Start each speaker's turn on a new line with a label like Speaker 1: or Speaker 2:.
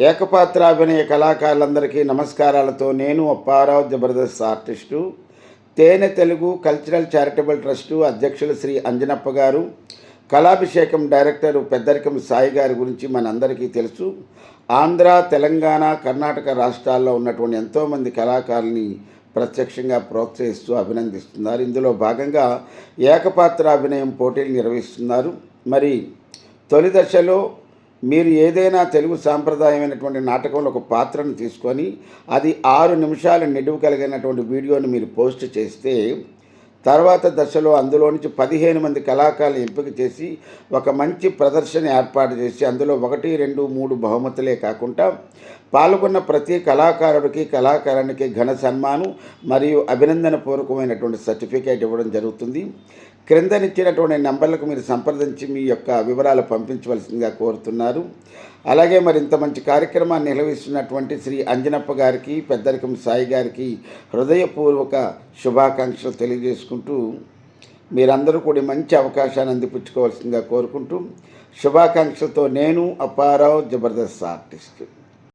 Speaker 1: ఏకపాత్రాభినయ కళాకారులందరికీ నమస్కారాలతో నేను అప్పారావు జబర్దస్త్ ఆర్టిస్టు తేనె Telugu cultural charitable trust అధ్యక్షులు శ్రీ అంజనప్ప గారు కళాభిషేకం డైరెక్టర్ పెద్దరికం సాయి గారి గురించి మనందరికీ తెలుసు. ఆంధ్ర తెలంగాణ కర్ణాటక రాష్ట్రాల్లో ఉన్నటువంటి ఎంతోమంది కళాకారుల్ని ప్రత్యక్షంగా ప్రోత్సహిస్తూ అభినందిస్తున్నారు. ఇందులో భాగంగా ఏకపాత్ర అభినయం పోటీలు నిర్వహిస్తున్నారు. మరి తొలి దశలో మీరు ఏదైనా తెలుగు సాంప్రదాయమైనటువంటి నాటకంలో ఒక పాత్రను తీసుకొని అది ఆరు నిమిషాల నిడువు కలిగినటువంటి వీడియోని మీరు పోస్ట్ చేస్తే తర్వాత దశలో అందులో నుంచి పదిహేను మంది కళాకారులు ఎంపిక చేసి ఒక మంచి ప్రదర్శన ఏర్పాటు చేసి అందులో ఒకటి రెండు మూడు బహుమతులే కాకుండా పాల్గొన్న ప్రతి కళాకారుడికి కళాకారునికి ఘన సన్మానం మరియు అభినందన పూర్వకమైనటువంటి సర్టిఫికేట్ ఇవ్వడం జరుగుతుంది. క్రిందనిచ్చినటువంటి నెంబర్లకు మీరు సంప్రదించి మీ యొక్క వివరాలు పంపించవలసిందిగా కోరుతున్నారు. అలాగే మరి ఇంత మంచి కార్యక్రమాన్ని నిర్వహిస్తున్నటువంటి శ్రీ అంజనప్ప గారికి పెద్దరికం సాయి గారికి హృదయపూర్వక శుభాకాంక్షలు తెలియజేసుకుంటూ మీరందరూ కూడా మంచి అవకాశాన్ని అందిపుచ్చుకోవాల్సిందిగా కోరుకుంటూ శుభాకాంక్షలతో నేను అప్పారావు జబర్దస్త్ ఆర్టిస్ట్.